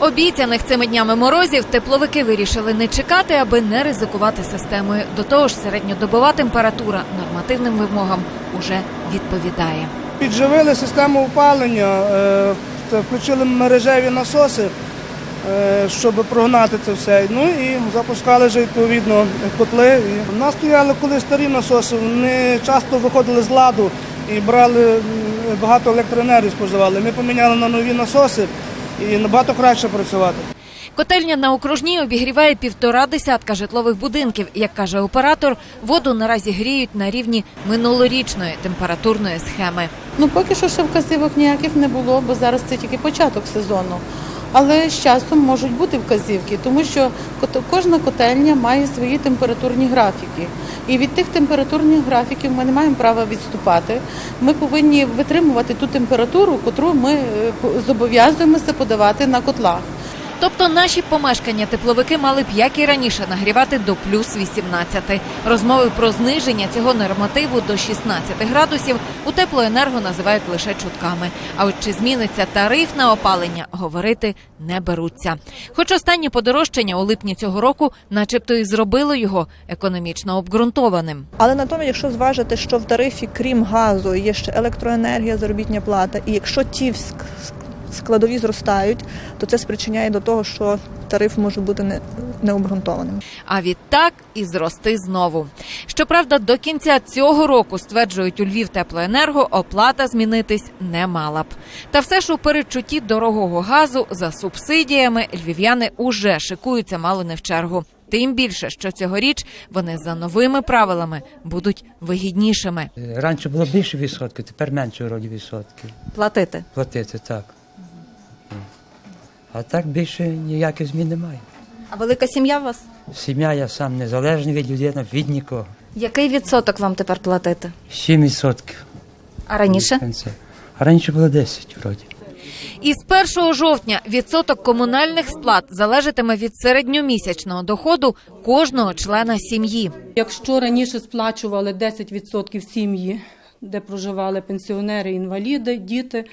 Обіцяних цими днями морозів тепловики вирішили не чекати, аби не ризикувати системою. До того ж, середньодобова температура нормативним вимогам уже відповідає. Підживили систему опалення, е, включили мережеві насоси, е, щоб прогнати це все. Ну і запускали вже відповідно котли. У нас стояли коли старі насоси, вони часто виходили з ладу і брали багато електроенергії споживали. Ми поміняли на нові насоси і набагато краще працювати. Котельня на окружній обігріває півтора десятка житлових будинків. Як каже оператор, воду наразі гріють на рівні минулорічної температурної схеми. Ну поки що ще вказівок ніяких не було, бо зараз це тільки початок сезону. Але з часом можуть бути вказівки, тому що кожна котельня має свої температурні графіки. І від тих температурних графіків ми не маємо права відступати. Ми повинні витримувати ту температуру, котру ми е, зобов'язуємося подавати на котлах. Тобто наші помешкання тепловики мали б як і раніше нагрівати до плюс 18. Розмови про зниження цього нормативу до 16 градусів у теплоенерго називають лише чутками. А от чи зміниться тариф на опалення, говорити не беруться. Хоч останнє подорожчання у липні цього року, начебто, і зробило його економічно обґрунтованим. Але натомість, якщо зважити, що в тарифі, крім газу, є ще електроенергія, заробітня плата, і якщо ті складові зростають, то це спричиняє до того, що тариф може бути необґрунтованим. А відтак і зрости знову. Щоправда, до кінця цього року стверджують у Львів теплоенерго, оплата змінитись не мала б. Та все ж у передчутті дорогого газу за субсидіями львів'яни уже шикуються мало не в чергу. Тим більше, що цьогоріч вони за новими правилами будуть вигіднішими. Раніше було більше відсотків, тепер менше вроді відсотків. Платити. Платити так. А так більше ніяких змін немає. А велика сім'я у вас? Сім'я я сам незалежний від людини, від нікого. Який відсоток вам тепер платити? 7 відсотків. А раніше? А раніше було 10 вроді. Із 1 жовтня відсоток комунальних сплат залежатиме від середньомісячного доходу кожного члена сім'ї. Якщо раніше сплачували 10% сім'ї, де проживали пенсіонери, інваліди, діти,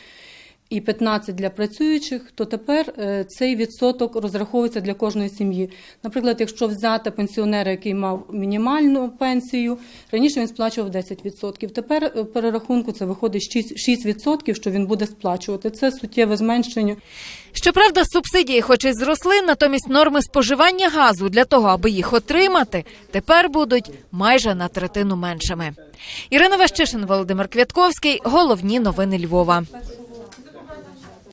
і 15 для працюючих, то тепер е, цей відсоток розраховується для кожної сім'ї. Наприклад, якщо взяти пенсіонера, який мав мінімальну пенсію, раніше він сплачував 10%. Тепер е, перерахунку це виходить 6 6%, що він буде сплачувати. Це суттєве зменшення. Щоправда, субсидії, хоч і зросли, натомість норми споживання газу для того, аби їх отримати, тепер будуть майже на третину меншими. Ірина Ващишин, Володимир Квятковський. Головні новини Львова.